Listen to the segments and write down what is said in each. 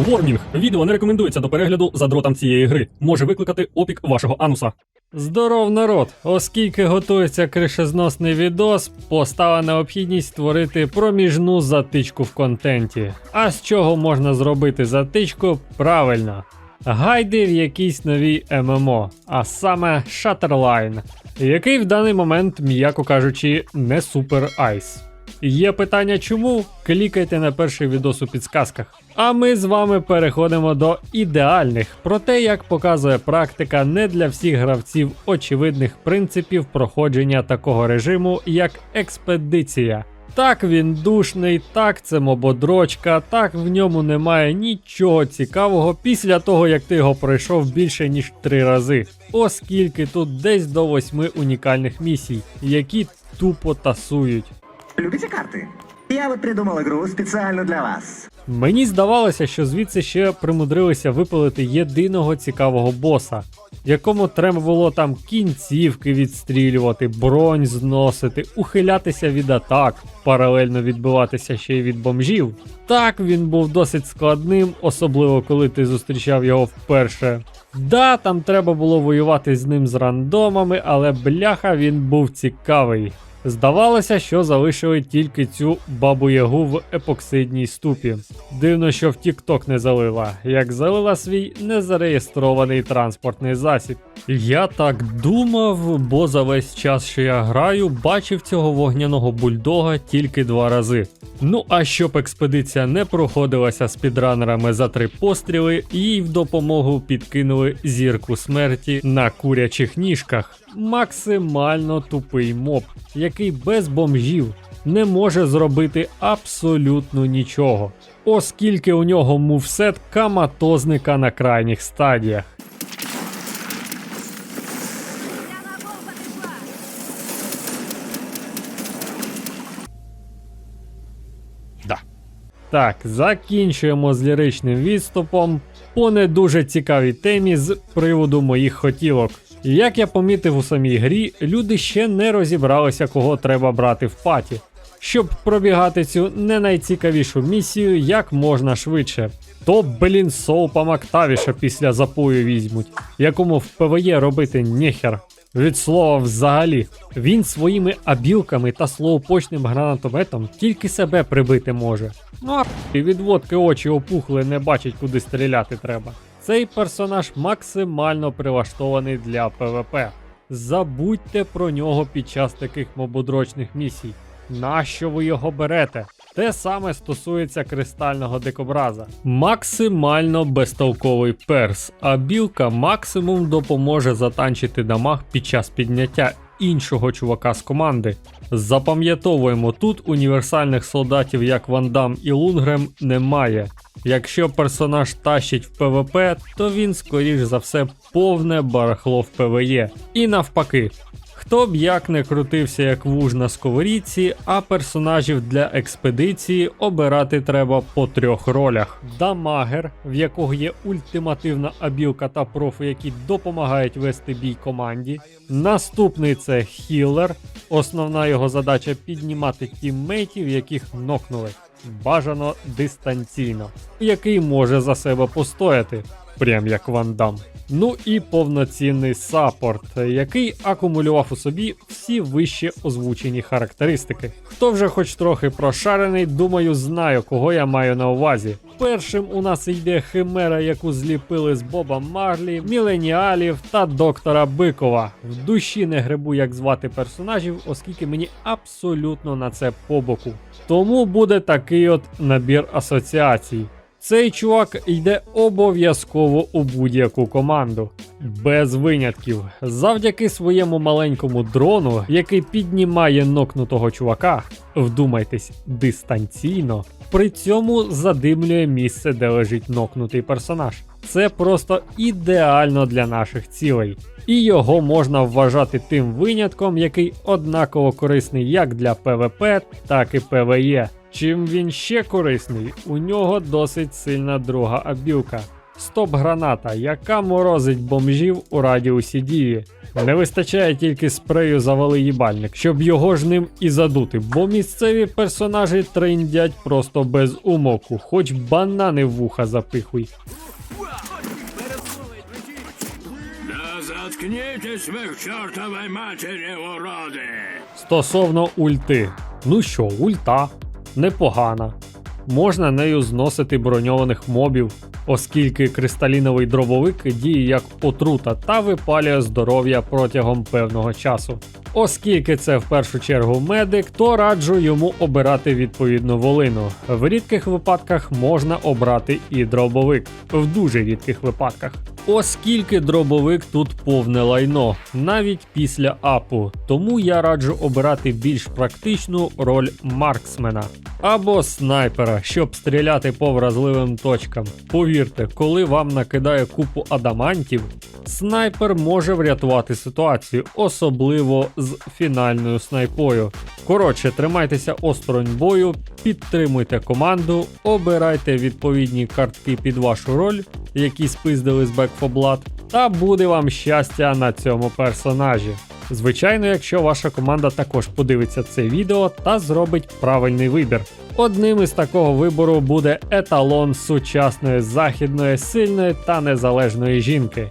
Ворнінг. Відео не рекомендується до перегляду за дротом цієї гри. Може викликати опік вашого ануса. Здоров народ! Оскільки готується кришезносний відос, постала необхідність створити проміжну затичку в контенті. А з чого можна зробити затичку? Правильно. Гайди в якійсь новій ММО, а саме Shutterline, який в даний момент, м'яко кажучи, не супер айс. Є питання чому? Клікайте на перший відос у підсказках. А ми з вами переходимо до ідеальних, про те, як показує практика не для всіх гравців очевидних принципів проходження такого режиму, як експедиція. Так він душний, так це мободрочка, так в ньому немає нічого цікавого після того, як ти його пройшов більше ніж три рази, оскільки тут десь до восьми унікальних місій, які тупо тасують. Любите карты? Я вот придумал игру специально для вас. Мені здавалося, що звідси ще примудрилися випилити єдиного цікавого боса, якому треба було там кінцівки відстрілювати, бронь зносити, ухилятися від атак, паралельно відбиватися ще й від бомжів. Так він був досить складним, особливо коли ти зустрічав його вперше. Да, там треба було воювати з ним з рандомами, але бляха він був цікавий. Здавалося, що залишили тільки цю бабу ягу в епоксидній ступі. Дивно, що в TikTok не залила, як залила свій незареєстрований транспортний засіб. Я так думав, бо за весь час, що я граю, бачив цього вогняного бульдога тільки два рази. Ну а щоб експедиція не проходилася з підранерами за три постріли, їй в допомогу підкинули зірку смерті на курячих ніжках. Максимально тупий моб, який без бомжів не може зробити абсолютно нічого, оскільки у нього мувсет каматозника на крайніх стадіях. Так, закінчуємо з ліричним відступом по не дуже цікавій темі з приводу моїх хотілок. Як я помітив у самій грі, люди ще не розібралися, кого треба брати в паті, щоб пробігати цю не найцікавішу місію як можна швидше. То, блін, соупа Мактавіша після запою візьмуть, якому в ПВЄ робити нехер. Від слова взагалі, він своїми абілками та слоупочним гранатометом тільки себе прибити може. Ну а від водки очі опухли, не бачить, куди стріляти треба. Цей персонаж максимально прилаштований для ПВП. Забудьте про нього під час таких мободрочних місій. Нащо ви його берете? Те саме стосується кристального дикобраза. Максимально безтолковий перс, а білка максимум допоможе затанчити дамаг під час підняття іншого чувака з команди. Запам'ятовуємо, тут універсальних солдатів, як Ван Дам і Лунгрем, немає. Якщо персонаж тащить в ПВП, то він, скоріш за все, повне барахло в ПВЕ. І навпаки. Хто б як не крутився як вуж на сковорідці, а персонажів для експедиції обирати треба по трьох ролях: дамагер, в якого є ультимативна абілка та профи, які допомагають вести бій команді. Наступний це хілер. Основна його задача піднімати тіммейтів, яких нокнули. Бажано дистанційно, який може за себе постояти, прям як Ван Дам. Ну і повноцінний саппорт, який акумулював у собі всі вище озвучені характеристики. Хто вже хоч трохи прошарений, думаю, знаю, кого я маю на увазі. Першим у нас йде химера, яку зліпили з Боба Марлі, міленіалів та доктора Бикова. В душі не грибу, як звати персонажів, оскільки мені абсолютно на це побоку. Тому буде такий от набір асоціацій. Цей чувак йде обов'язково у будь-яку команду. Без винятків. Завдяки своєму маленькому дрону, який піднімає нокнутого чувака, вдумайтесь, дистанційно, при цьому задимлює місце, де лежить нокнутий персонаж. Це просто ідеально для наших цілей. І його можна вважати тим винятком, який однаково корисний як для ПВП, так і ПВЕ. Чим він ще корисний, у нього досить сильна друга абілка. Стоп-граната, яка морозить бомжів у радіусі дії. Не вистачає тільки спрею завали їбальник, щоб його ж ним і задути, бо місцеві персонажі триндять просто без умоку, хоч банани в вуха запихуй. Да заткнитесь вы к матери, уроды! Стосовно ульти. Ну що, ульта непогана. Можна нею зносити броньованих мобів, оскільки кристаліновий дробовик діє як отрута та випалює здоров'я протягом певного часу. Оскільки це в першу чергу медик, то раджу йому обирати відповідну волину. В рідких випадках можна обрати і дробовик, в дуже рідких випадках. Оскільки дробовик тут повне лайно, навіть після апу, тому я раджу обирати більш практичну роль марксмена або снайпера, щоб стріляти по вразливим точкам. Повірте, коли вам накидає купу адамантів, снайпер може врятувати ситуацію, особливо з фінальною снайпою. Коротше, тримайтеся осторонь бою, підтримуйте команду, обирайте відповідні картки під вашу роль, які спиздили з Back 4 та буде вам щастя на цьому персонажі. Звичайно, якщо ваша команда також подивиться це відео та зробить правильний вибір. Одним із такого вибору буде еталон сучасної західної сильної та незалежної жінки.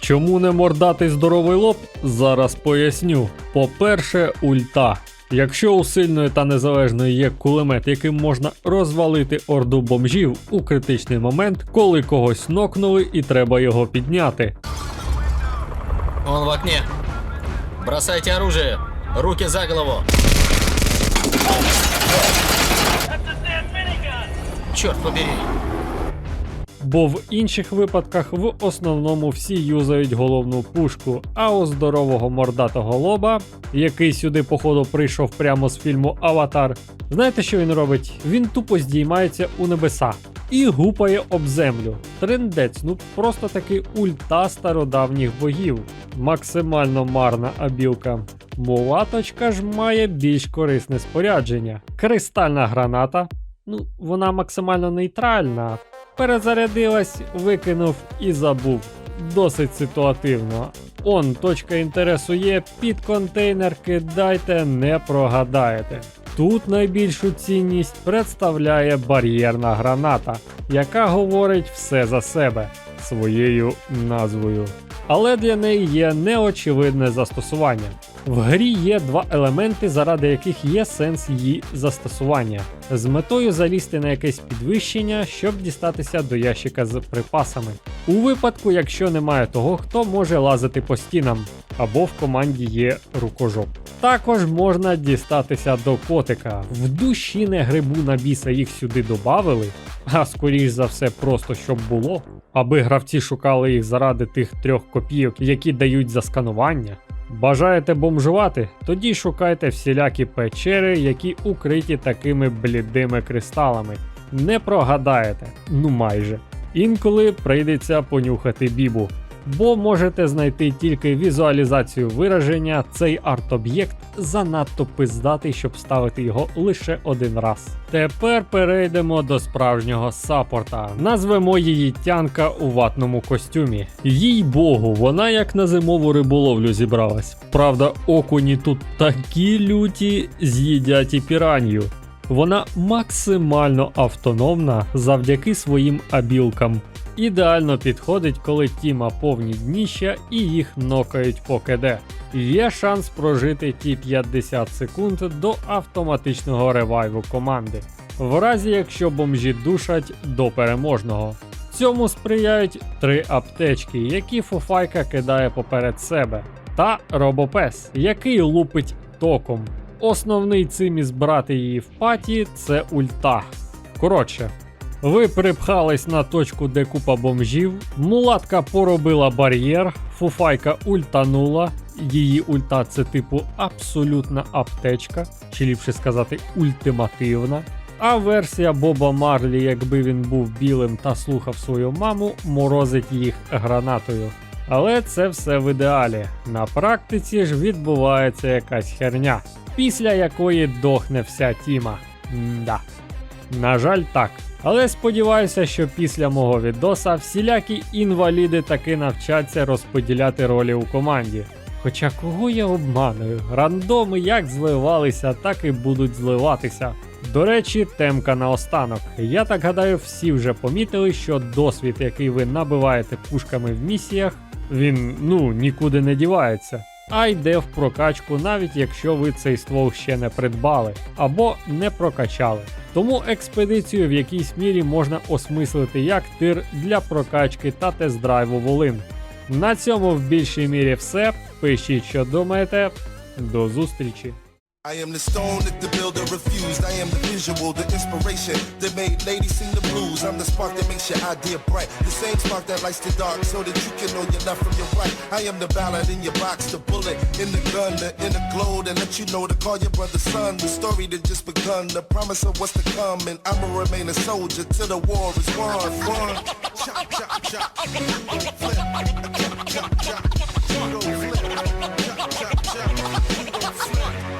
Чому не мордатий здоровий лоб? Зараз поясню. По-перше, ульта. Якщо у сильної та незалежної є кулемет, яким можна розвалити орду бомжів у критичний момент, коли когось нокнули і треба його підняти. Он в окне. Бросайте оружие. Руки за голову. Черт побери. Бо в інших випадках в основному всі юзають головну пушку, а у здорового мордатого лоба, який сюди, походу, прийшов прямо з фільму Аватар, знаєте, що він робить? Він тупо здіймається у небеса і гупає об землю. Трендець, ну просто таки ульта стародавніх богів. Максимально марна абілка. Мулаточка ж має більш корисне спорядження. Кристальна граната. Ну, вона максимально нейтральна, Перезарядилась, викинув і забув. Досить ситуативно. Он, точка інтересу є, під контейнер кидайте, не прогадаєте. Тут найбільшу цінність представляє бар'єрна граната, яка говорить все за себе своєю назвою. Але для неї є неочевидне застосування. В грі є два елементи, заради яких є сенс її застосування, з метою залізти на якесь підвищення, щоб дістатися до ящика з припасами. У випадку, якщо немає того, хто може лазити по стінам, або в команді є рукожоп. Також можна дістатися до котика. В душі не грибу на біса їх сюди додавили, а скоріш за все, просто щоб було, аби гравці шукали їх заради тих трьох копійок, які дають за сканування. Бажаєте бомжувати? Тоді шукайте всілякі печери, які укриті такими блідими кристалами. Не прогадаєте, ну майже. Інколи прийдеться понюхати бібу. Бо можете знайти тільки візуалізацію вираження, цей арт-об'єкт занадто пиздатий, щоб ставити його лише один раз. Тепер перейдемо до справжнього саппорта. Назвемо її тянка у ватному костюмі. Їй богу, вона як на зимову риболовлю зібралась. Правда, окуні тут такі люті з'їдять і піранью. Вона максимально автономна завдяки своїм абілкам. Ідеально підходить, коли тіма повні дніща і їх нокають по КД. Є шанс прожити ті 50 секунд до автоматичного ревайву команди, в разі якщо бомжі душать до переможного. Цьому сприяють три аптечки, які фуфайка кидає поперед себе, та робопес, який лупить током. Основний циміс брати її в паті це ульта. Коротше, ви припхались на точку, де купа бомжів, мулатка поробила бар'єр, фуфайка ультанула. Її ульта це типу абсолютна аптечка, чи ліпше сказати, ультимативна. А версія Боба Марлі, якби він був білим та слухав свою маму, морозить їх гранатою. Але це все в ідеалі. На практиці ж відбувається якась херня, після якої дохне вся тіма. М-да. На жаль, так. Але сподіваюся, що після мого відоса всілякі інваліди таки навчаться розподіляти ролі у команді. Хоча кого я обманую, рандоми як зливалися, так і будуть зливатися. До речі, темка наостанок. Я так гадаю, всі вже помітили, що досвід, який ви набиваєте пушками в місіях, він ну нікуди не дівається, а йде в прокачку, навіть якщо ви цей ствол ще не придбали або не прокачали. Тому експедицію в якійсь мірі можна осмислити як тир для прокачки та тест-драйву волин. На цьому в більшій мірі все. Пишіть, що думаєте. До зустрічі! I am the stone that the builder refused. I am the visual, the inspiration that made ladies sing the blues. I'm the spark that makes your idea bright. The same spark that lights the dark so that you can know your left from your right. I am the ballad in your box, the bullet in the gun, the inner glow that let you know to call your brother son. The story that just begun, the promise of what's to come. And I'ma remain a soldier till the war is won. won. Chop, chop, chop. Flip. Chop, chop, chop. Flip. Chop, chop, chop. Flip.